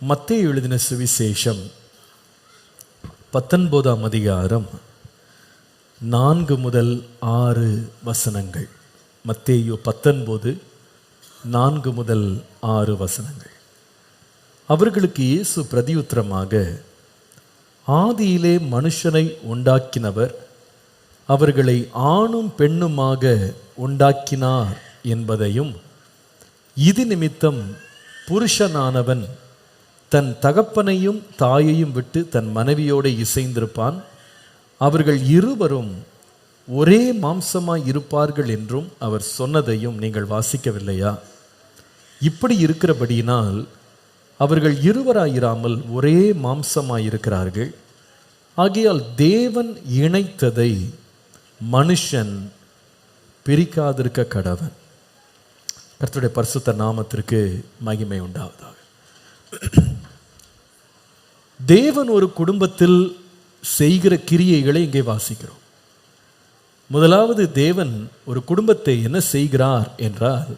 மத்தேயு எழுதின சுவிசேஷம் பத்தொன்பதாம் அதிகாரம் நான்கு முதல் ஆறு வசனங்கள் மத்தேயு பத்தொன்பது நான்கு முதல் ஆறு வசனங்கள் அவர்களுக்கு இயேசு பிரதியுத்தரமாக ஆதியிலே மனுஷனை உண்டாக்கினவர் அவர்களை ஆணும் பெண்ணுமாக உண்டாக்கினார் என்பதையும் இது நிமித்தம் புருஷனானவன் தன் தகப்பனையும் தாயையும் விட்டு தன் மனைவியோடு இசைந்திருப்பான். அவர்கள் இருவரும் ஒரே மாம்சமாய் இருப்பார்கள் என்றும் அவர் சொன்னதையும் நீங்கள் வாசிக்கவில்லையா? இப்படி இருக்கிறபடியினால் அவர்கள் இருவராயிராமல் ஒரே மாம்சமாய் இருக்கிறார்கள் ஆகையால் தேவன் இணைத்ததை மனுஷன் பிரிக்காதிருக்க கடவன். கர்த்தருடைய பரிசுத்த நாமத்திற்கு மகிமை உண்டாவதாக. தேவன் ஒரு குடும்பத்தில் செய்கிற கிரியைகளை இங்கே வாசிக்கிறோம். முதலாவது தேவன் ஒரு குடும்பத்தை என்ன செய்கிறார் என்றால்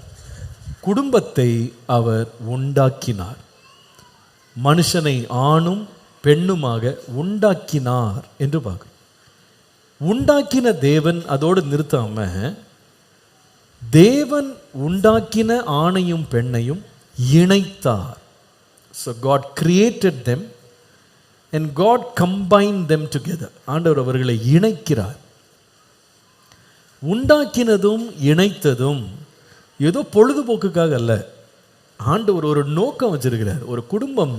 குடும்பத்தை அவர் உண்டாக்கினார். மனுஷனை ஆணும் பெண்ணுமாக உண்டாக்கினார் என்று பார்க்கிறோம். உண்டாக்கின தேவன் அதோடு நிறுத்தாம தேவன் உண்டாக்கின ஆணையும் பெண்ணையும் இணைத்தார். So God created them and God combine them together ஆண்டவர் அவர்களை இணைக்கிறார். உண்டாக்கினதும் இணைத்ததும் ஏதோ பொழுதுபோக்குக்காக அல்ல. ஆண்டவர் ஒரு நோக்கம் வச்சிருக்கிறார். ஒரு குடும்பம்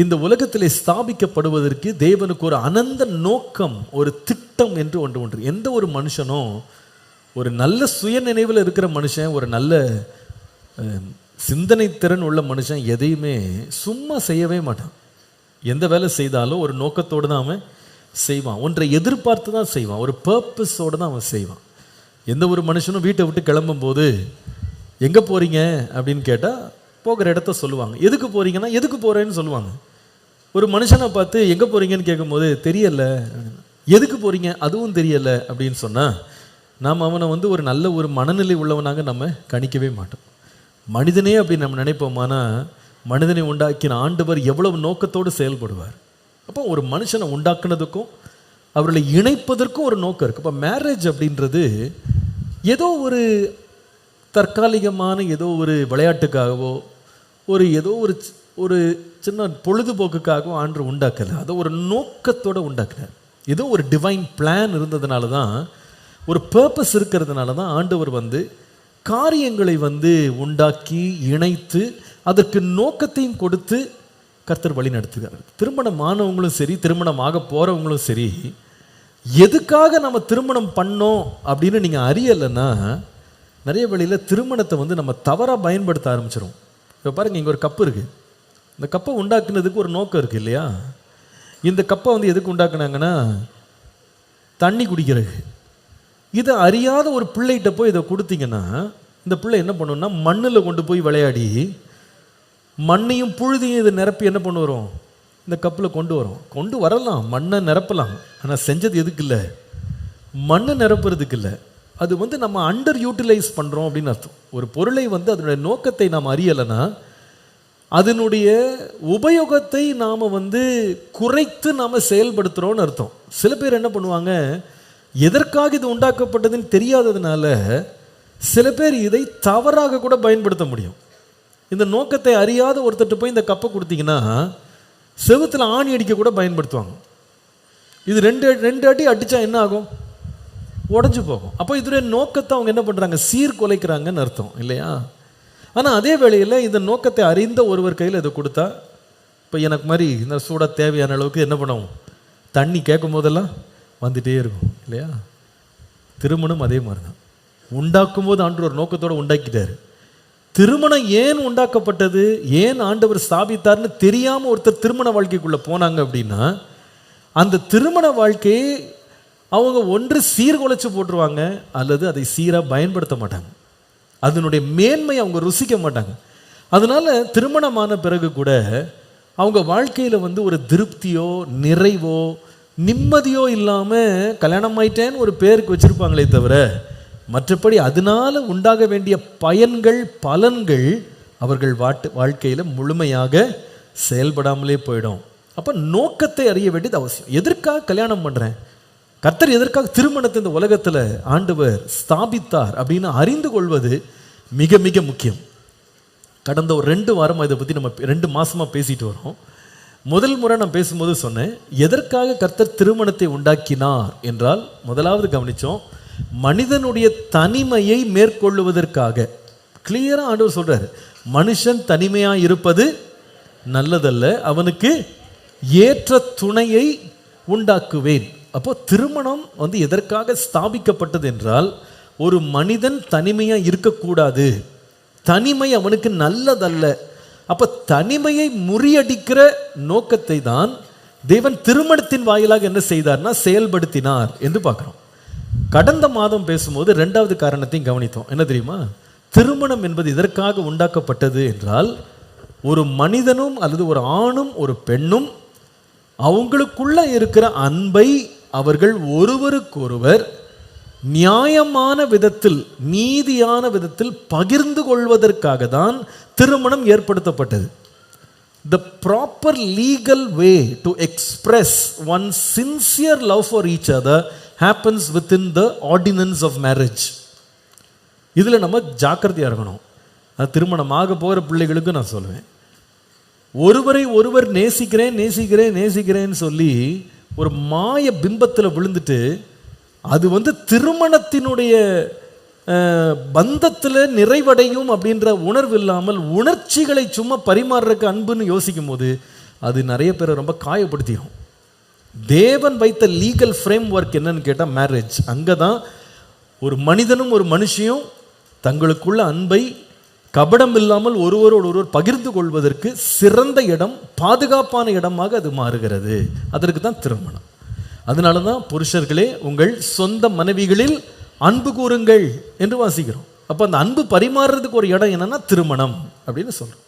இந்த உலகத்திலே ஸ்தாபிக்கப்படுவதற்கு தேவனுக்கு ஒரு அனந்த நோக்கம் ஒரு திட்டம் என்று ஒன்று ஒன்று எந்த ஒரு மனுஷனும் ஒரு நல்ல சுய நினைவில் இருக்கிற மனுஷன் ஒரு நல்ல சிந்தனை திறன் உள்ள மனுஷன் எதையுமே சும்மா செய்யவே மாட்டான். எந்த வேலை செய்தாலும் ஒரு நோக்கத்தோடு தான் அவன் செய்வான். ஒன்றை எதிர்பார்த்து தான் செய்வான். ஒரு பர்பஸோடு தான் அவன் செய்வான். எந்த ஒரு மனுஷனும் வீட்டை விட்டு கிளம்பும்போது எங்கே போகிறீங்க அப்படின்னு கேட்டால் போகிற இடத்த சொல்லுவாங்க. எதுக்கு போகிறீங்கன்னா எதுக்கு போகிறேன்னு சொல்லுவாங்க. ஒரு மனுஷனை பார்த்து எங்கே போகிறீங்கன்னு கேட்கும்போது தெரியல. எதுக்கு போகிறீங்க அதுவும் தெரியல. அப்படின்னு சொன்னால் நாம் அவனை வந்து ஒரு நல்ல ஒரு மனநிலை உள்ளவனாக நம்ம கணிக்கவே மாட்டோம். மனிதனே அப்படி நம்ம நினைப்போமானா மனிதனை உண்டாக்கின ஆண்டவர் எவ்வளவு நோக்கத்தோடு செயல்படுவார். அப்போ ஒரு மனுஷனை உண்டாக்குனதுக்கும் அவர்களை இணைப்பதற்கும் ஒரு நோக்கம் இருக்குது இப்போ மேரேஜ் அப்படின்றது ஏதோ ஒரு தற்காலிகமான ஏதோ ஒரு விளையாட்டுக்காகவோ ஒரு ஏதோ ஒரு ஒரு சின்ன பொழுதுபோக்குக்காகவும் ஆண்டு உண்டாக்கலை. அதை ஒரு நோக்கத்தோடு உண்டாக்குறார் ஏதோ ஒரு டிவைன் பிளான் இருந்ததுனால தான் ஒரு பர்பஸ் இருக்கிறதுனால தான் ஆண்டவர் வந்து காரியங்களை வந்து உண்டாக்கி இணைத்து அதற்கு நோக்கத்தையும் கொடுத்து கர்த்தர் வழி நடத்துகிறார். திருமணம் ஆனவங்களும் சரி திருமணமாக போகிறவங்களும் சரி எதுக்காக நம்ம திருமணம் பண்ணோம் அப்படின்னு நீங்கள் அறியலைன்னா நிறைய வழியில் திருமணத்தை வந்து நம்ம தவறாக பயன்படுத்த ஆரம்பிச்சிடும் இப்போ பாருங்க இங்கே ஒரு கப்பு இருக்குது இந்த கப்பை உண்டாக்குனதுக்கு ஒரு நோக்கம் இருக்குது இல்லையா? இந்த கப்பை வந்து எதுக்கு உண்டாக்குனாங்கன்னா தண்ணி குடிக்கிறது. இதை அறியாத ஒரு பிள்ளைகிட்ட போய் இதை கொடுத்தீங்கன்னா இந்த பிள்ளை என்ன பண்ணுன்னா மண்ணில் கொண்டு போய் விளையாடி மண்ணையும் புழுதியும் இதை நிரப்பி என்ன பண்ணு வரும் இந்த கப்பில் கொண்டு வரும். கொண்டு வரலாம். மண்ணை நிரப்பலாம். ஆனால் செஞ்சது எதுக்கு இல்லை மண்ணை நிரப்புறதுக்கு இல்லை அது வந்து நம்ம அண்டர் யூட்டிலைஸ் பண்ணுறோம் அப்படின்னு அர்த்தம். ஒரு பொருளை வந்து அதனுடைய நோக்கத்தை நாம் அறியலைன்னா அதனுடைய உபயோகத்தை நாம் வந்து குறைத்து நாம் செயல்படுத்துகிறோன்னு அர்த்தம். சில பேர் என்ன பண்ணுவாங்க? எதற்காக இது உண்டாக்கப்பட்டதுன்னு தெரியாததுனால சில பேர் இதை தவறாக கூட பயன்படுத்த முடியும். இந்த நோக்கத்தை அறியாத ஒருத்தர்கிட்ட போய் இந்த கப்பை கொடுத்தீங்கன்னா செவுத்துல ஆணி அடிக்க கூட பயன்படுத்துவாங்க. இது ரெண்டு ரெண்டு அடி அடித்தா என்ன ஆகும்? உடஞ்சி போகும். அப்போ இதோடைய நோக்கத்தை அவங்க என்ன பண்ணுறாங்க சீர்குலைக்கிறாங்கன்னு அர்த்தம் இல்லையா? ஆனால் அதே வேளையில் இந்த நோக்கத்தை அறிந்த ஒருவர் கையில் இதை கொடுத்தா இப்போ எனக்கு மாதிரி இந்த சூடாக தேவையான அளவுக்கு என்ன பண்ணுவோம் தண்ணி கேட்கும் போதெல்லாம் வந்துகிட்டே இருக்கும் இல்லையா? திருமணம் அதே மாதிரி தான் உண்டாக்கும் போது ஆண்டு ஒரு நோக்கத்தோடு உண்டாக்கிட்டாரு. திருமணம் ஏன் உண்டாக்கப்பட்டது? ஏன் ஆண்டவர் ஸ்தாபித்தார்னு தெரியாமல் ஒருத்தர் திருமண வாழ்க்கைக்குள்ளே போனாங்க அப்படின்னா அந்த திருமண வாழ்க்கையை அவங்க ஒன்று சீர்குலைச்சு போட்டுருவாங்க அல்லது அதை சீராக பயன்படுத்த மாட்டாங்க. அதனுடைய மேன்மை அவங்க ருசிக்க மாட்டாங்க. அதனால திருமணமான பிறகு கூட அவங்க வாழ்க்கையில் வந்து ஒரு திருப்தியோ நிறைவோ நிம்மதியோ இல்லாமல் கல்யாணம் ஆயிட்டேன்னு ஒரு பேருக்கு வச்சுருப்பாங்களே தவிர மற்றபடி அதனால உண்டாக வேண்டிய பயன்கள் பலன்கள் அவர்கள் வாட்டு வாழ்க்கையில் முழுமையாக செயல்படாமலே போயிடும். அப்போ நோக்கத்தை அறிய வேண்டியது அவசியம். எதற்காக கல்யாணம் பண்ணுறேன் கர்த்தர் எதற்காக திருமணத்தை இந்த உலகத்தில் ஆண்டவர் ஸ்தாபித்தார் அப்படின்னு அறிந்து கொள்வது மிக மிக முக்கியம். கடந்த ஒரு ரெண்டு வாரமாக இதை பற்றி நம்ம ரெண்டு மாதமாக பேசிட்டு வரோம். முதல் முறை நான் பேசும்போது சொன்னேன் எதற்காக கர்த்தர் திருமணத்தை உண்டாக்கினார் என்றால் முதலாவது கவனிச்சோம் மனிதனுடைய தனிமையை மேற்கொள்ளுவதற்காக. கிளியராக ஆண்டவர் சொல்கிறார் மனுஷன் தனிமையா இருப்பது நல்லதல்ல அவனுக்கு ஏற்ற துணையை உண்டாக்குவேன். அப்போ திருமணம் வந்து எதற்காக ஸ்தாபிக்கப்பட்டது என்றால் ஒரு மனிதன் தனிமையா இருக்கக்கூடாது. தனிமை அவனுக்கு நல்லதல்ல. அப்போ தனிமையை முறியடிக்கிற நோக்கத்தை தான் தேவன் திருமணத்தின் வாயிலாக என்ன செய்தார்னா செயல்படுத்தினார் என்று பார்க்கிறோம். கடந்த மாதம் பேசும்போது ரெண்டாவது காரணத்தையும் கவனித்தோம். என்ன தெரியுமா? திருமணம் என்பது இதற்காக உண்டாக்கப்பட்டது என்றால் ஒரு மனிதனும் அல்லது ஒரு ஆணும் ஒரு பெண்ணும் அவங்களுக்குள்ள இருக்கிற அன்பை அவர்கள் ஒருவருக்கொருவர் நியாயமான விதத்தில் நீதியான விதத்தில் பகிர்ந்து கொள்வதற்காக தான் திருமணம் ஏற்படுத்தப்பட்டது. The proper legal way to express one sincere love for each other happens within the ordinance of marriage இதில் நம்ம ஜாக்கிரதையாக இருக்கணும். அது திருமணமாக போகிற பிள்ளைகளுக்கு நான் சொல்லுவேன் ஒருவரை ஒருவர் நேசிக்கிறேன் நேசிக்கிறேன் நேசிக்கிறேன்னு சொல்லி ஒரு மாய பிம்பத்தில் விழுந்துட்டு அது வந்து திருமணத்தினுடைய பந்தத்தில் நிறைவடையும் அப்படின்ற உணர்வு இல்லாமல் உணர்ச்சிகளை சும்மா பரிமாறுறக்கு அன்புன்னு யோசிக்கும் போது அது நிறைய பேரை ரொம்ப காயப்படுத்திடும். தேவன் வைத்த லீகல் ஃப்ரேம் ஒர்க் என்னன்னு கேட்டால் மேரேஜ் அங்கே தான் ஒரு மனிதனும் ஒரு மனுஷியும் தங்களுக்குள்ள அன்பை கபடம் இல்லாமல் ஒருவரோடு ஒருவர் பகிர்ந்து கொள்வதற்கு சிறந்த இடம் பாதுகாப்பான இடமாக அது மாறுகிறது. அதற்கு தான் திருமணம். அதனால தான் புருஷர்களே உங்கள் சொந்த மனைவிகளில் அன்பு கூறுங்கள் என்று வாசிக்கிறோம். அப்போ அந்த அன்பு பரிமாறுறதுக்கு ஒரு இடம் என்னன்னா திருமணம் அப்படின்னு சொல்கிறோம்